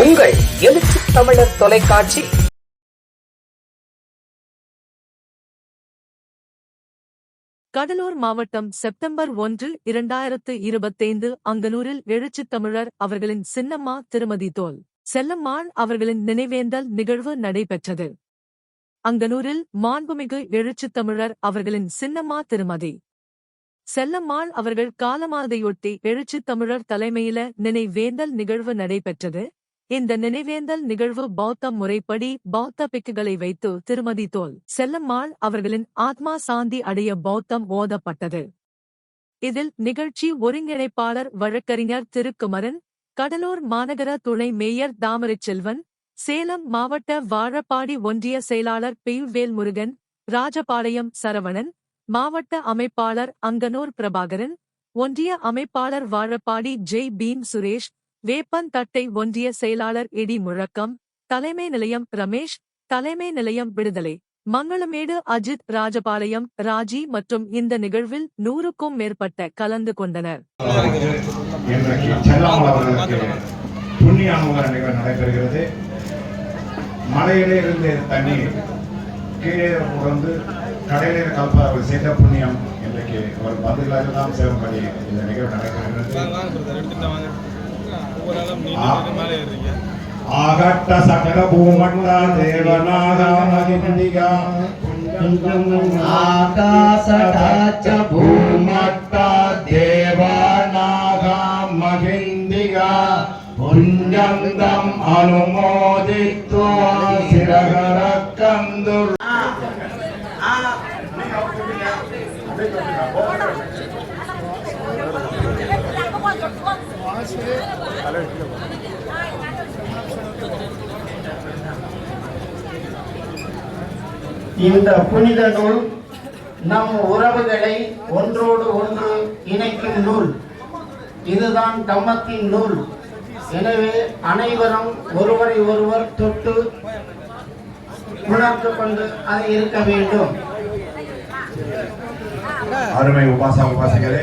உங்கள் எழுச்சி தமிழர் தொலைக்காட்சி. கடலூர் மாவட்டம் செப்டம்பர் ஒன்று இரண்டாயிரத்து இருபத்தைந்து அங்கனூரில் எழுச்சி தமிழர் அவர்களின் சின்னம்மா திருமதி தோல் செல்லம்மாள் அவர்களின் நினைவேந்தல் நிகழ்வு நடைபெற்றது. அங்கனூரில் மாண்புமிகு எழுச்சி தமிழர் அவர்களின் சின்னம்மா திருமதி செல்லம்மாள் அவர்கள் காலமாதையொட்டி எழுச்சித் தமிழர் தலைமையில நினைவேந்தல் நிகழ்வு நடைபெற்றது. இந்த நினைவேந்தல் நிகழ்வு பௌத்த முறைப்படி பௌத்த பிக்குகளை வைத்து திருமதி தோல் செல்லம்மாள் அவர்களின் ஆத்மா சாந்தி அடைய பௌத்தம் ஓதப்பட்டது. இதில் நிகழ்ச்சி ஒருங்கிணைப்பாளர் வழக்கறிஞர் திருக்குமரன் கடலூர் மாநகர துணை மேயர் தாமரைச் செல்வன் சேலம் மாவட்ட வாழப்பாடி ஒன்றிய செயலாளர் பெயுவேல் முருகன் ராஜபாளையம் சரவணன் மாவட்ட அமைப்பாளர் அங்கனூர் பிரபாகரன் ஒன்றிய அமைப்பாளர் வாழப்பாடி ஜெய் பீம் சுரேஷ் வேப்பந்தட்டை ஒன்றிய செயலாளர் இடி முழக்கம் தலைமை நிலையம் ரமேஷ் தலைமை நிலையம் விடுதலை மங்களமேடு அஜித் ராஜபாளையம் ராஜி மற்றும் இந்த நிகழ்வில் நூறுக்கும் மேற்பட்ட கலந்து கொண்டனர். நடைபெறுகிறது மலையிலே இருந்து தண்ணீர் கீழே உணர்ந்து கடையிலே கலப்ப அவர் செய்த புண்ணியம். இன்றைக்கு ஒரு பந்துகளெல்லாம் சேரும்படி இந்த நிகழ்வு நடைபெறுகிறது ஆகட்ட சகல பூமண்டா தேவநாகாமகிண்டிகா ஆகாச காச்ச பூமட்டா தேவநாகா மகிந்திகா. புஞ்சந்தம் அனுமோதித்துவா சிரகரக்கந்துர் ஆ. இந்த புனித நூல் நம் உறவுகளை ஒன்றோடு ஒன்று இணைக்கும் நூல். இதுதான் தம்மத்தின் நூல். எனவே அனைவரும் ஒருவரை ஒருவர் தொட்டு உணர்ந்து கொண்டு அது இருக்க வேண்டும். அருமை உபாசா உபாசிகளே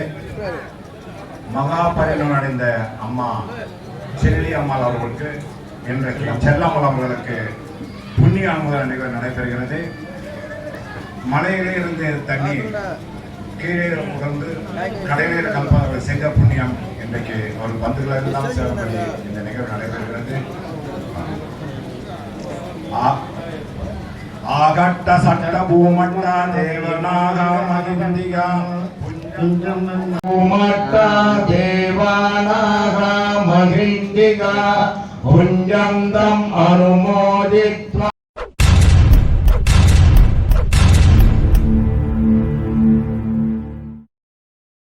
மகா பரிணம் அடைந்த அம்மா செல்லி அம்மாள் அவர்களுக்கு இன்றைக்கு செல்லம்மாள் அவர்களுக்கு புண்ணிய அனுமதி நிகழ்வு நடைபெறுகிறது. மலையிலே இருந்து தண்ணீர் கீழே உகந்து கடையிலே கலப்பார்கள் செங்க புண்ணியம் இன்றைக்கு ஒரு பந்துகள் எல்லாம் சேரும்படி இந்த நிகழ்வு நடைபெறுகிறது. ஆகட்ட சட்ட பூமட்ட தேவநாக மகிந்தியா பூமட்ட தேவானாக மகிந்திகா புஞ்சந்தம் அனுமோதித்வா